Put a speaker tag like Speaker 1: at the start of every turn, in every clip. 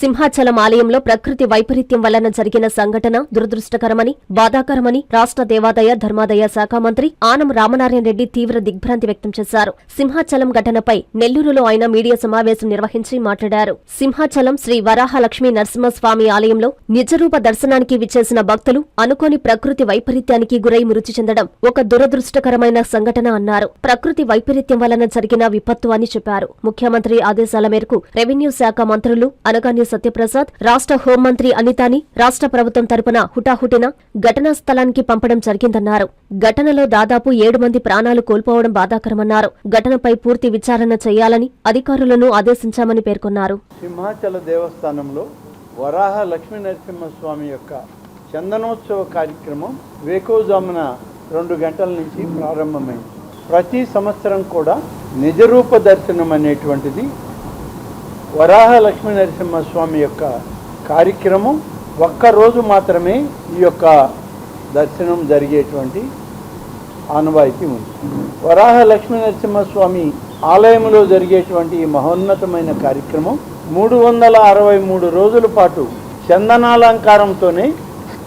Speaker 1: సింహాచలం ఆలయంలో ప్రకృతి వైపరీత్యం వలన జరిగిన సంఘటన దురదృష్టకరమని బాధాకరమని రాష్ట్ర దేవాదాయ ధర్మాదాయ శాఖ మంత్రి ఆనం రామనారాయణ రెడ్డి తీవ్ర దిగ్భ్రాంతి వ్యక్తం చేశారు. సింహాచలం ఘటనపై నెల్లూరులో ఆయన మీడియా సమావేశం నిర్వహించి మాట్లాడారు. సింహాచలం శ్రీ వరాహలక్ష్మి నరసింహస్వామి ఆలయంలో నిజరూప దర్శనానికి విచ్చేసిన భక్తులు అనుకోని ప్రకృతి వైపరీత్యానికి గురై మృతి చెందడం ఒక దురదృష్టకరమైన సంఘటన అన్నారు. ప్రకృతి వైపరీత్యం వలన జరిగిన విపత్తు అని చెప్పారు. ముఖ్యమంత్రి ఆదేశాల మేరకు రెవెన్యూ శాఖ మంత్రులు అనగాని సత్యప్రసాద్ రాష్ట హోంమంత్రి అనితాని రాష్ట్ర ప్రభుత్వం తరపున హుటాహుటిన ఘటనా స్థలానికి పంపడం జరిగిందన్నారు. ఘటనలో దాదాపు ఏడు మంది ప్రాణాలు కోల్పోవడం బాధాకరమన్నారు. ఘటనపై పూర్తి విచారణ చేయాలని అధికారులను ఆదేశించామని పేర్కొన్నారు.
Speaker 2: సింహాచల దేవస్థానంలో వరాహ లక్ష్మీ నరసింహస్వామి యొక్క చందనోత్సవ కార్యక్రమం వేకోజామున రెండు గంటల నుంచి ప్రారంభమైంది. ప్రతి సంవత్సరం కూడా నిజరూప దర్శనం అనేటువంటిది వరాహ లక్ష్మీ నరసింహస్వామి యొక్క కార్యక్రమం ఒక్కరోజు మాత్రమే ఈ యొక్క దర్శనం జరిగేటువంటి ఆనవాయితీ ఉంది. వరాహ లక్ష్మీ నరసింహస్వామి ఆలయంలో జరిగేటువంటి ఈ మహోన్నతమైన కార్యక్రమం మూడు వందల అరవై మూడు రోజుల పాటు చందనాలంకారంతోనే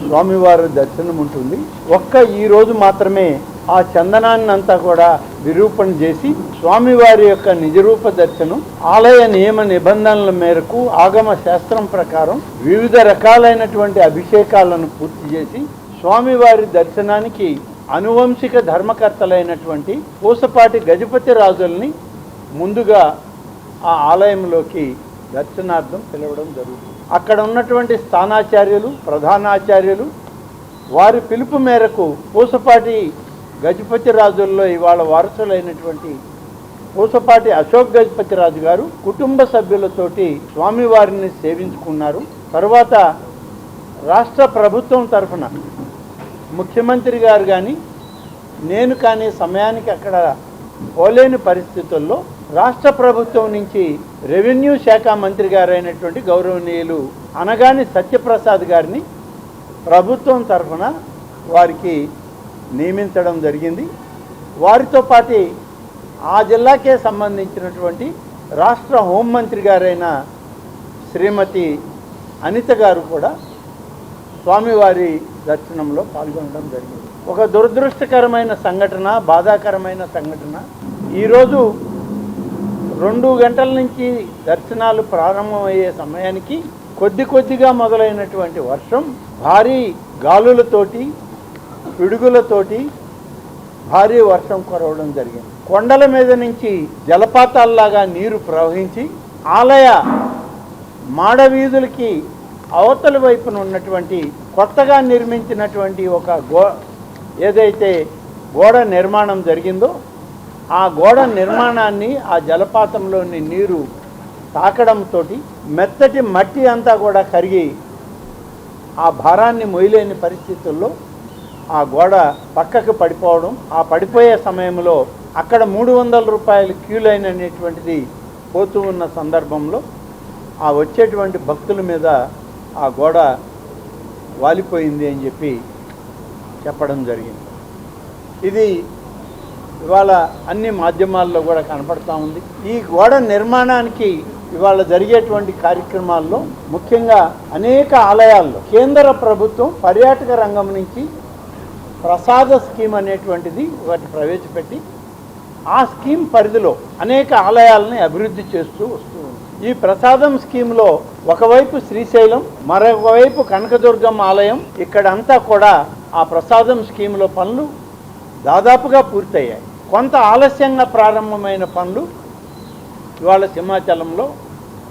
Speaker 2: స్వామివారి దర్శనం ఉంటుంది ఒక్క ఈ రోజు మాత్రమే ఆ చందనాన్ని అంతా కూడా విరూపణ చేసి స్వామివారి యొక్క నిజరూప దర్శనం ఆలయ నియమ నిబంధనల మేరకు ఆగమ శాస్త్రం ప్రకారం వివిధ రకాలైనటువంటి అభిషేకాలను పూర్తి చేసి స్వామివారి దర్శనానికి అనువంశిక ధర్మకర్తలైనటువంటి పూసపాటి గజపతి రాజుల్ని ముందుగా ఆ ఆలయంలోకి దర్శనార్థం పిలవడం జరుగుతుంది. అక్కడ ఉన్నటువంటి స్థానాచార్యులు ప్రధానాచార్యులు వారి పిలుపు మేరకు పూసపాటి గజపతి రాజుల్లో ఇవాళ వారసులైనటువంటి పూసపాటి అశోక్ గజపతి రాజు గారు కుటుంబ సభ్యులతోటి స్వామివారిని సేవించుకున్నారు. తర్వాత రాష్ట్ర ప్రభుత్వం తరఫున ముఖ్యమంత్రి గారు కానీ నేను కానీ సమయానికి అక్కడ పోలేని పరిస్థితుల్లో రాష్ట్ర ప్రభుత్వం నుంచి రెవెన్యూ శాఖ మంత్రి గారైనటువంటి గౌరవనీయులు అనగాని సత్యప్రసాద్ గారిని ప్రభుత్వం తరఫున వారికి నియమించడం జరిగింది. వారితో పాటు ఆ జిల్లాకే సంబంధించినటువంటి రాష్ట్ర హోంమంత్రి గారైన శ్రీమతి అనిత గారు కూడా స్వామివారి దర్శనంలో పాల్గొనడం జరిగింది. ఒక దురదృష్టకరమైన సంఘటన బాధాకరమైన సంఘటన. ఈరోజు రెండు గంటల నుంచి దర్శనాలు ప్రారంభమయ్యే సమయానికి కొద్ది కొద్దిగా మొదలైనటువంటి వర్షం భారీ గాలులతోటి పిడుగులతోటి భారీ వర్షం కురవడం జరిగింది. కొండల మీద నుంచి జలపాతాల్లాగా నీరు ప్రవహించి ఆలయ మాడవీధులకి అవతల అవతలి వైపున ఉన్నటువంటి కొత్తగా నిర్మించినటువంటి ఒక గో ఏదైతే గోడ నిర్మాణం జరిగిందో ఆ గోడ నిర్మాణాన్ని ఆ జలపాతంలోని నీరు తాకడంతో మెత్తటి మట్టి అంతా కూడా కరిగి ఆ భారాన్ని మొయ్యలేని పరిస్థితుల్లో ఆ గోడ పక్కకు పడిపోవడం ఆ పడిపోయే సమయంలో అక్కడ మూడు వందల రూపాయల క్యూ లైన్ అనేటువంటిది పోతూ ఉన్న సందర్భంలో ఆ వచ్చేటువంటి భక్తుల మీద ఆ గోడ వాలిపోయింది అని చెప్పి చెప్పడం జరిగింది. ఇది ఇవాళ అన్ని మాధ్యమాల్లో కూడా కనపడతా ఉంది. ఈ గోడ నిర్మాణానికి ఇవాళ జరిగేటువంటి కార్యక్రమాల్లో ముఖ్యంగా అనేక ఆలయాల్లో కేంద్ర ప్రభుత్వం పర్యాటక రంగం నుంచి ప్రసాద స్కీమ్ అనేటువంటిది ఒకటి ప్రవేశపెట్టి ఆ స్కీమ్ పరిధిలో అనేక ఆలయాలని అభివృద్ధి చేస్తూ వస్తూ ఈ ప్రసాదం స్కీమ్లో ఒకవైపు శ్రీశైలం మరొకవైపు కనకదుర్గం ఆలయం ఇక్కడంతా కూడా ఆ ప్రసాదం స్కీమ్లో పనులు దాదాపుగా పూర్తయ్యాయి. కొంత ఆలస్యంగా ప్రారంభమైన పనులు ఇవాళ సింహాచలంలో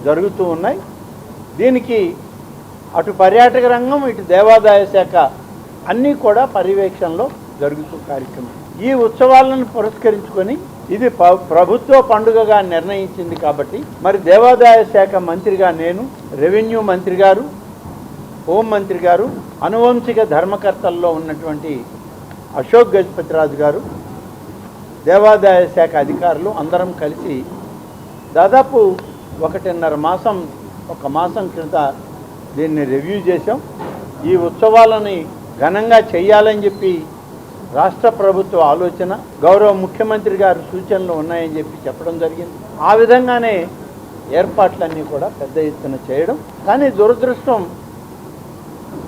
Speaker 2: జరుగుతూ ఉన్నాయి. దీనికి అటు పర్యాటక రంగం ఇటు దేవాదాయ శాఖ అన్నీ కూడా పర్యవేక్షణలో జరుగుతూ కార్యక్రమం. ఈ ఉత్సవాలను పురస్కరించుకొని ఇది ప్రభుత్వ పండుగగా నిర్ణయించింది కాబట్టి మరి దేవాదాయ శాఖ మంత్రిగా నేను రెవెన్యూ మంత్రి గారు హోం మంత్రి గారు అనువంశిక ధర్మకర్తల్లో ఉన్నటువంటి అశోక్ గజపతిరాజు గారు దేవాదాయ శాఖ అధికారులు అందరం కలిసి దాదాపు ఒకటిన్నర మాసం ఒక మాసం క్రిత దీన్ని రివ్యూ చేశాం. ఈ ఉత్సవాలని ఘనంగా చేయాలని చెప్పి రాష్ట్ర ప్రభుత్వ ఆలోచన గౌరవ ముఖ్యమంత్రి గారు సూచనలు ఉన్నాయని చెప్పి చెప్పడం జరిగింది. ఆ విధంగానే ఏర్పాట్లన్నీ కూడా పెద్ద ఎత్తున చేయడం. కానీ దురదృష్టం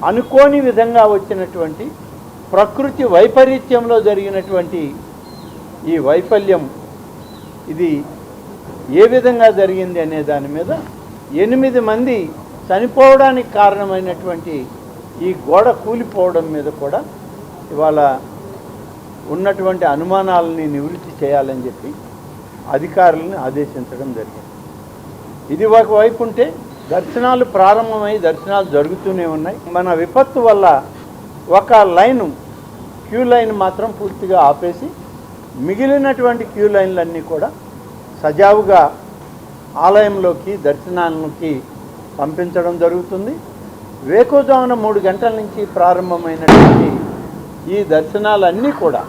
Speaker 2: అనుకోని విధంగా వచ్చినటువంటి ప్రకృతి వైపరీత్యంలో జరిగినటువంటి ఈ వైఫల్యం ఇది ఏ విధంగా జరిగింది అనే దాని మీద ఎనిమిది మంది చనిపోవడానికి కారణమైనటువంటి ఈ గోడ కూలిపోవడం మీద కూడా ఇవాళ ఉన్నటువంటి అనుమానాలని నివృత్తి చేయాలని చెప్పి అధికారులను ఆదేశించడం జరిగింది. ఇది ఒకవైపు ఉంటే దర్శనాలు ప్రారంభమై దర్శనాలు జరుగుతూనే ఉన్నాయి. మన విపత్తు వల్ల ఒక లైను క్యూ లైన్ మాత్రం పూర్తిగా ఆపేసి మిగిలినటువంటి క్యూ లైన్లన్నీ కూడా సజావుగా ఆలయంలోకి దర్శనాలకి పంపించడం జరుగుతుంది. వేకోజామున మూడు గంటల నుంచి ప్రారంభమైనటువంటి ఈ దర్శనాలన్నీ కూడా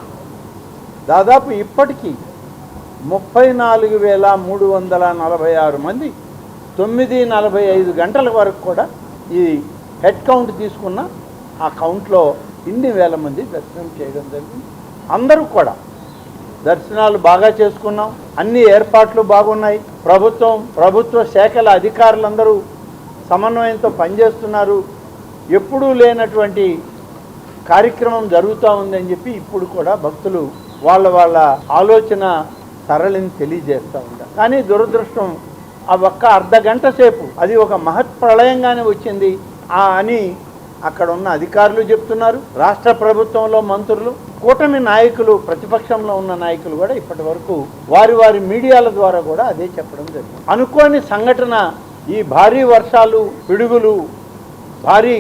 Speaker 2: దాదాపు ఇప్పటికీ ముప్పై నాలుగు వేల మూడు వందల నలభై ఆరు మంది తొమ్మిది నలభై ఐదు గంటల వరకు కూడా ఈ హెడ్ కౌంట్ తీసుకున్న ఆ కౌంట్లో ఇన్ని వేల మంది దర్శనం చేయడం జరిగింది. అందరూ కూడా దర్శనాలు బాగా చేసుకున్నాం. అన్ని ఏర్పాట్లు బాగున్నాయి. ప్రభుత్వం ప్రభుత్వ శాఖల అధికారులందరూ సమన్వయంతో పనిచేస్తున్నారు. ఎప్పుడూ లేనటువంటి కార్యక్రమం జరుగుతూ ఉందని చెప్పి ఇప్పుడు కూడా భక్తులు వాళ్ళ వాళ్ళ ఆలోచన సరళిని తెలియజేస్తూ ఉంటారు కానీ దురదృష్టం ఆ ఒక్క అర్ధ గంట సేపు అది ఒక మహత్ ప్రళయంగానే వచ్చింది. ఆ అని అక్కడ ఉన్న అధికారులు చెప్తున్నారు. రాష్ట్ర ప్రభుత్వంలో మంత్రులు కూటమి నాయకులు ప్రతిపక్షంలో ఉన్న నాయకులు కూడా ఇప్పటి వరకు వారి వారి మీడియాల ద్వారా కూడా అదే చెప్పడం జరిగింది. అనుకోని సంఘటన ఈ భారీ వర్షాలు పిడుగులు భారీ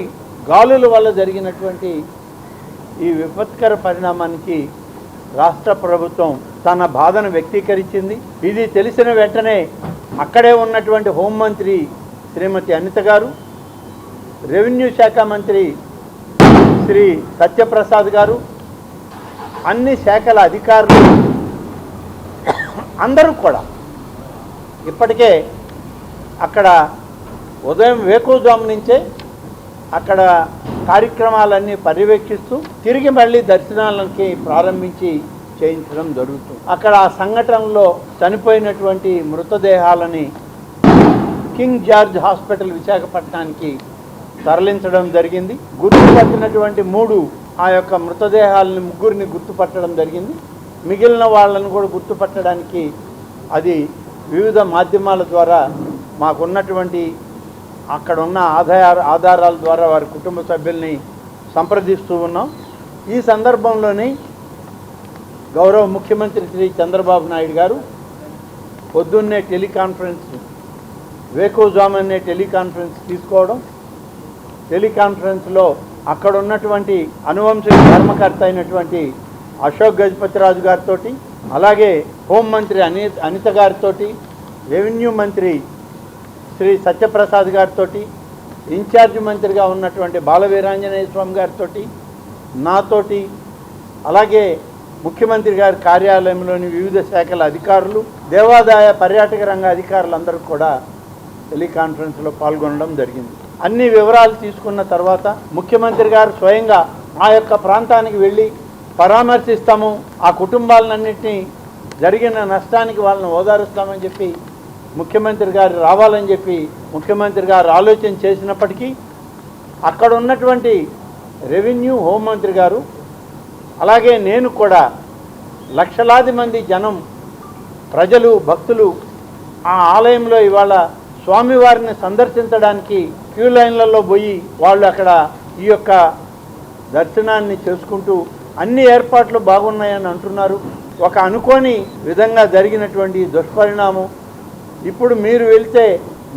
Speaker 2: గాలుల వల్ల జరిగినటువంటి ఈ విపత్కర పరిణామానికి రాష్ట్ర ప్రభుత్వం తన బాధను వ్యక్తీకరించింది. ఇది తెలిసిన వెంటనే అక్కడే ఉన్నటువంటి హోంమంత్రి శ్రీమతి అనిత గారు రెవెన్యూ శాఖ మంత్రి శ్రీ సత్యప్రసాద్ గారు అన్ని శాఖల అధికారులు అందరూ కూడా ఇప్పటికే అక్కడ ఉదయం వేకుజాము నుంచే అక్కడ కార్యక్రమాలన్నీ పర్యవేక్షిస్తూ తిరిగి మళ్ళీ దర్శనాలకి ప్రారంభించి చేయించడం జరుగుతుంది. అక్కడ ఆ సంఘటనలో చనిపోయినటువంటి మృతదేహాలని కింగ్ జార్జ్ హాస్పిటల్ విశాఖపట్నానికి తరలించడం జరిగింది. గుర్తుపట్టినటువంటి మూడు ఆ యొక్క మృతదేహాలను ముగ్గురిని గుర్తుపట్టడం జరిగింది. మిగిలిన వాళ్ళను కూడా గుర్తుపట్టడానికి అది వివిధ మాధ్యమాల ద్వారా మాకున్నటువంటి అక్కడ ఉన్న ఆధార ఆధారాల ద్వారా వారి కుటుంబ సభ్యుల్ని సంప్రదిస్తూ ఉన్నాం. ఈ సందర్భంలోని గౌరవ ముఖ్యమంత్రి శ్రీ చంద్రబాబు నాయుడు గారు పొద్దున్నే టెలికాన్ఫరెన్స్ వేకోజామ్ అనే టెలికాన్ఫరెన్స్ తీసుకోవడం టెలికాన్ఫరెన్స్లో అక్కడ ఉన్నటువంటి అనువంశిక ధర్మకర్త అయినటువంటి అశోక్ గజపతిరాజు గారితో అలాగే హోంమంత్రి అని అనిత గారితో రెవెన్యూ మంత్రి శ్రీ సత్యప్రసాద్ గారితో ఇన్ఛార్జ్ మంత్రిగా ఉన్నటువంటి బాలవీరాంజనేయ స్వామి గారితో నాతోటి అలాగే ముఖ్యమంత్రి గారి కార్యాలయంలోని వివిధ శాఖల అధికారులు దేవాదాయ పర్యాటక రంగ అధికారులందరూ కూడా టెలికాన్ఫరెన్స్లో పాల్గొనడం జరిగింది. అన్ని వివరాలు తీసుకున్న తర్వాత ముఖ్యమంత్రి గారు స్వయంగా ఆ యొక్క ప్రాంతానికి వెళ్ళి పరామర్శిస్తాము ఆ కుటుంబాలన్నింటినీ జరిగిన నష్టానికి వాళ్ళని ఓదారుస్తామని చెప్పి ముఖ్యమంత్రి గారు రావాలని చెప్పి ముఖ్యమంత్రి గారు ఆలోచన చేసినప్పటికీ అక్కడ ఉన్నటువంటి రెవెన్యూ హోంమంత్రి గారు అలాగే నేను కూడా లక్షలాది మంది జనం ప్రజలు భక్తులు ఆ ఆలయంలో ఇవాళ స్వామివారిని సందర్శించడానికి క్యూ లైన్లలో పోయి వాళ్ళు అక్కడ ఈ యొక్క దర్శనాన్ని చేసుకుంటూ అన్ని ఏర్పాట్లు బాగున్నాయని అంటున్నారు. ఒక అనుకోని విధంగా జరిగినటువంటి దుష్పరిణామం ఇప్పుడు మీరు వెళ్తే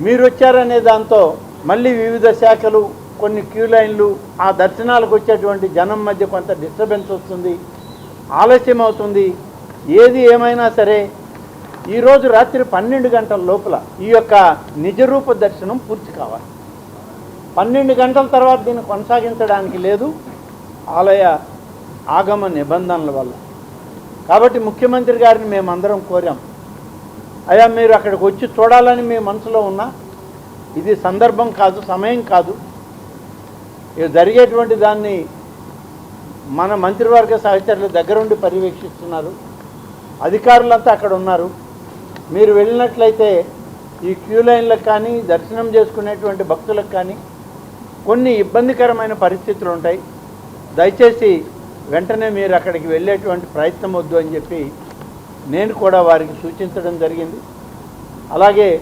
Speaker 2: మీరు వచ్చారనే దాంతో మళ్ళీ వివిధ శాఖలు కొన్ని క్యూ లైన్లు ఆ దర్శనాలకు వచ్చేటువంటి జనం మధ్య కొంత డిస్టర్బెన్స్ వస్తుంది ఆలస్యం అవుతుంది. ఏది ఏమైనా సరే ఈరోజు రాత్రి పన్నెండు గంటల లోపల ఈ యొక్క నిజరూప దర్శనం పూర్తి కావాలి. పన్నెండు గంటల తర్వాత దీన్ని కొనసాగించడానికి లేదు ఆలయ ఆగమ నిబంధనల వల్ల. కాబట్టి ముఖ్యమంత్రి గారిని మేమందరం కోరాం అయ్యా మీరు అక్కడికి వచ్చి చూడాలని మీ మనసులో ఉన్నా ఇది సందర్భం కాదు సమయం కాదు. ఇది జరిగేటువంటి దాన్ని మన మంత్రివర్గ సహచరులు దగ్గరుండి పర్యవేక్షిస్తున్నారు. అధికారులంతా అక్కడ ఉన్నారు. మీరు వెళ్ళినట్లయితే ఈ క్యూ లైన్లకు కానీ దర్శనం చేసుకునేటువంటి భక్తులకు కానీ కొన్ని ఇబ్బందికరమైన పరిస్థితులు ఉంటాయి. దయచేసి వెంటనే మీరు అక్కడికి వెళ్ళేటువంటి ప్రయత్నం వద్దు అని చెప్పి నేను కూడా వారికి సూచించడం జరిగింది. అలాగే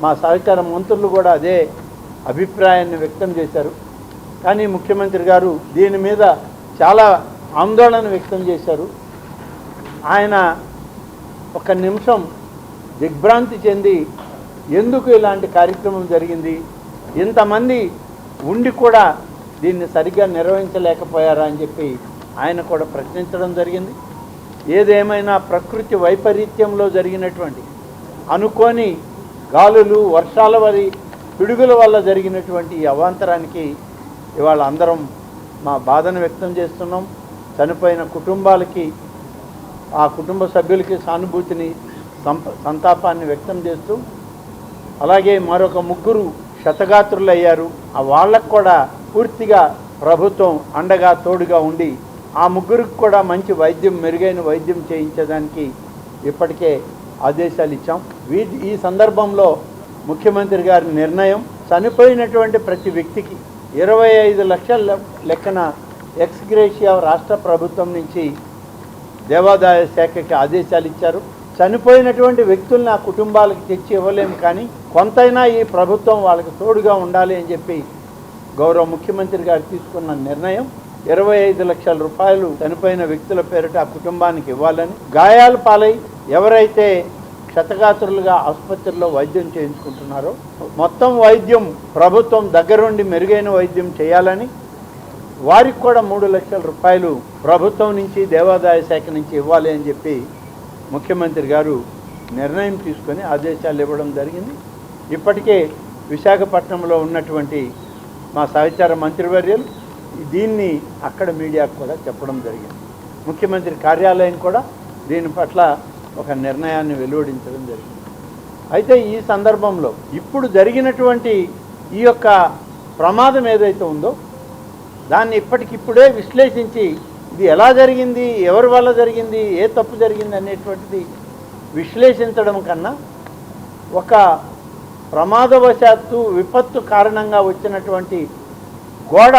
Speaker 2: మా సహకార మంత్రులు కూడా అదే అభిప్రాయాన్ని వ్యక్తం చేశారు. కానీ ముఖ్యమంత్రి గారు దీని మీద చాలా ఆందోళన వ్యక్తం చేశారు. ఆయన ఒక నిమిషం దిగ్భ్రాంతి చెంది ఎందుకు ఇలాంటి కార్యక్రమం జరిగింది? ఇంతమంది ఉండి కూడా దీన్ని సరిగ్గా నిర్వహించలేకపోయారా? అని చెప్పి ఆయన కూడా ప్రశ్నించడం జరిగింది. ఏదేమైనా ప్రకృతి వైపరీత్యంలో జరిగినటువంటి అనుకోని గాలులు వర్షాల వరి పిడుగుల వల్ల జరిగినటువంటి ఈ అవాంతరానికి ఇవాళ అందరం మా బాధను వ్యక్తం చేస్తున్నాం. చనిపోయిన కుటుంబాలకి ఆ కుటుంబ సభ్యులకి సానుభూతిని సంతాపాన్ని వ్యక్తం చేస్తూ అలాగే మరొక ముగ్గురు శతగాత్రులు అయ్యారు ఆ వాళ్ళకు కూడా పూర్తిగా ప్రభుత్వం అండగా తోడుగా ఉండి ఆ ముగ్గురికి కూడా మంచి వైద్యం మెరుగైన వైద్యం చేయించడానికి ఇప్పటికే ఆదేశాలు ఇచ్చాం. వీ ఈ సందర్భంలో ముఖ్యమంత్రి గారి నిర్ణయం చనిపోయినటువంటి ప్రతి వ్యక్తికి ఇరవై ఐదు లక్షల లెక్కన ఎక్స్గ్రేషియా రాష్ట్ర ప్రభుత్వం నుంచి దేవాదాయ శాఖకి ఆదేశాలు ఇచ్చారు. చనిపోయినటువంటి వ్యక్తుల్ని ఆ కుటుంబాలకు తెచ్చి ఇవ్వలేము కానీ కొంతైనా ఈ ప్రభుత్వం వాళ్ళకి తోడుగా ఉండాలి అని చెప్పి గౌరవ ముఖ్యమంత్రి గారు తీసుకున్న నిర్ణయం. ఇరవై ఐదు లక్షల రూపాయలు చనిపోయిన వ్యక్తుల పేరిట ఆ కుటుంబానికి ఇవ్వాలని గాయాల పాలై ఎవరైతే క్షతగాత్రులుగా ఆసుపత్రిలో వైద్యం చేయించుకుంటున్నారో మొత్తం వైద్యం ప్రభుత్వం దగ్గరుండి మెరుగైన వైద్యం చేయాలని వారికి కూడా మూడు లక్షల రూపాయలు ప్రభుత్వం నుంచి దేవాదాయ శాఖ నుంచి ఇవ్వాలి అని చెప్పి ముఖ్యమంత్రి గారు నిర్ణయం తీసుకొని ఆదేశాలు ఇవ్వడం జరిగింది. ఇప్పటికే విశాఖపట్నంలో ఉన్నటువంటి మా సహచార మంత్రివర్యులు దీన్ని అక్కడ మీడియాకు కూడా చెప్పడం జరిగింది. ముఖ్యమంత్రి కార్యాలయం కూడా దీని పట్ల ఒక నిర్ణయాన్ని వెలువడించడం జరిగింది. అయితే ఈ సందర్భంలో ఇప్పుడు జరిగినటువంటి ఈ యొక్క ప్రమాదం ఏదైతే ఉందో దాన్ని ఇప్పటికిప్పుడే విశ్లేషించి ఇది ఎలా జరిగింది ఎవరి వల్ల జరిగింది ఏ తప్పు జరిగింది అనేటువంటిది విశ్లేషించడం కన్నా ఒక ప్రమాదవశాత్తు విపత్తు కారణంగా వచ్చినటువంటి గోడ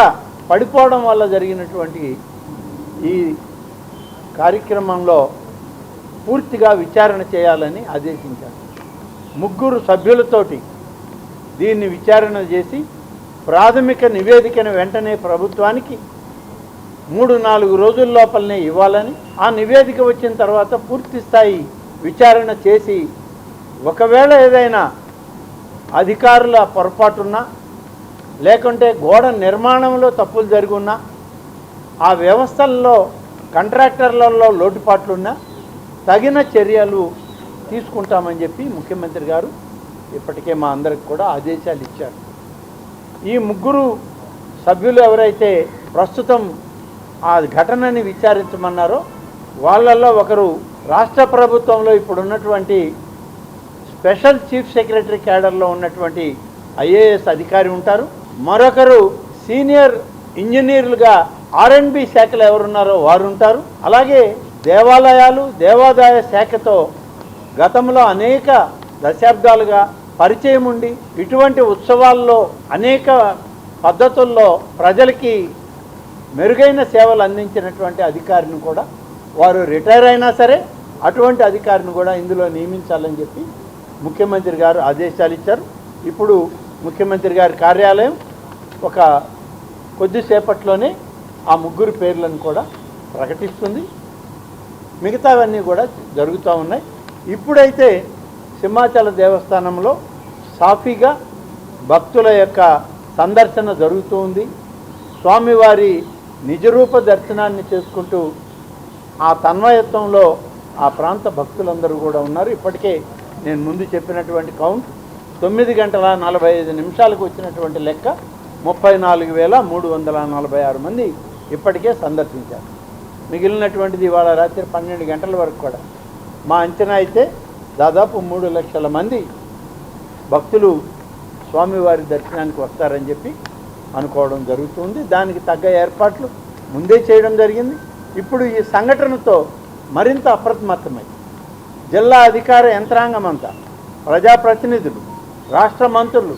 Speaker 2: పడిపోవడం వల్ల జరిగినటువంటి ఈ కార్యక్రమంలో పూర్తిగా విచారణ చేయాలని ఆదేశించారు. ముగ్గురు సభ్యులతోటి దీన్ని విచారణ చేసి ప్రాథమిక నివేదికను వెంటనే ప్రభుత్వానికి మూడు నాలుగు రోజుల లోపలనే ఇవ్వాలని ఆ నివేదిక వచ్చిన తర్వాత పూర్తి స్థాయి విచారణ చేసి ఒకవేళ ఏదైనా అధికారుల పొరపాటున్నా లేకుంటే గోడ నిర్మాణంలో తప్పులు జరుగున్నా ఆ వ్యవస్థల్లో కాంట్రాక్టర్లలో లోటుపాట్లున్నా తగిన చర్యలు తీసుకుంటామని చెప్పి ముఖ్యమంత్రి గారు ఇప్పటికే మా అందరికి కూడా ఆదేశాలు ఇచ్చారు. ఈ ముగ్గురు సభ్యులు ఎవరైతే ప్రస్తుతం ఆ ఘటనని విచారించమన్నారో వాళ్ళల్లో ఒకరు రాష్ట్ర ప్రభుత్వంలో ఇప్పుడున్నటువంటి స్పెషల్ చీఫ్ సెక్రటరీ క్యాడర్లో ఉన్నటువంటి ఐఏఎస్ అధికారి ఉంటారు. మరొకరు సీనియర్ ఇంజనీర్లుగా ఆర్ఎండ్బి శాఖలో ఎవరున్నారో వారు ఉంటారు అలాగే దేవాలయాలు దేవాదాయ శాఖతో గతంలో అనేక దశాబ్దాలుగా పరిచయం ఉండి ఇటువంటి ఉత్సవాల్లో అనేక పద్ధతుల్లో ప్రజలకి మెరుగైన సేవలు అందించినటువంటి అధికారిని కూడా వారు రిటైర్ అయినా సరే అటువంటి అధికారిని కూడా ఇందులో నియమించాలని చెప్పి ముఖ్యమంత్రి గారు ఆదేశాలు ఇచ్చారు. ఇప్పుడు ముఖ్యమంత్రి గారి కార్యాలయం ఒక కొద్దిసేపట్లోనే ఆ ముగ్గురు పేర్లను కూడా ప్రకటిస్తుంది. మిగతావన్నీ కూడా జరుగుతూ ఉన్నాయి. ఇప్పుడైతే సింహాచల దేవస్థానంలో సాఫీగా భక్తుల యొక్క సందర్శన జరుగుతూ ఉంది స్వామివారి నిజరూప దర్శనాన్ని చేసుకుంటూ ఆ తన్మయత్వంలో ఆ ప్రాంత భక్తులందరూ కూడా ఉన్నారు. ఇప్పటికే నేను ముందు చెప్పినటువంటి కౌంట్ తొమ్మిది గంటల నలభై ఐదు నిమిషాలకు వచ్చినటువంటి లెక్క. ముప్పై నాలుగు వేల మూడు వందల నలభై ఆరు మంది ఇప్పటికే సందర్శించారు. మిగిలినటువంటిది ఇవాళ రాత్రి పన్నెండు గంటల వరకు కూడా. మా అంచనా అయితే దాదాపు మూడు లక్షల మంది భక్తులు స్వామివారి దర్శనానికి వస్తారని చెప్పి అనుకోవడం జరుగుతుంది. దానికి తగ్గ ఏర్పాట్లు ముందే చేయడం జరిగింది. ఇప్పుడు ఈ సంఘటనతో మరింత అప్రమత్తమై జిల్లా అధికార యంత్రాంగం అంతా ప్రజాప్రతినిధులు రాష్ట్ర మంత్రులు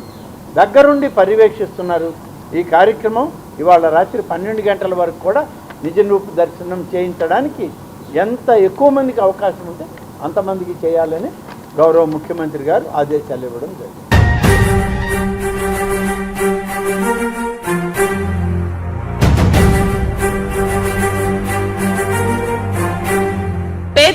Speaker 2: దగ్గరుండి పర్యవేక్షిస్తున్నారు. ఈ కార్యక్రమం ఇవాళ రాత్రి పన్నెండు గంటల వరకు కూడా నిజ రూప దర్శనం చేయించడానికి ఎంత ఎక్కువ మందికి అవకాశం ఉంటే అంతమందికి చేయాలని గౌరవ ముఖ్యమంత్రి గారు ఆదేశాలు ఇవ్వడం జరిగింది.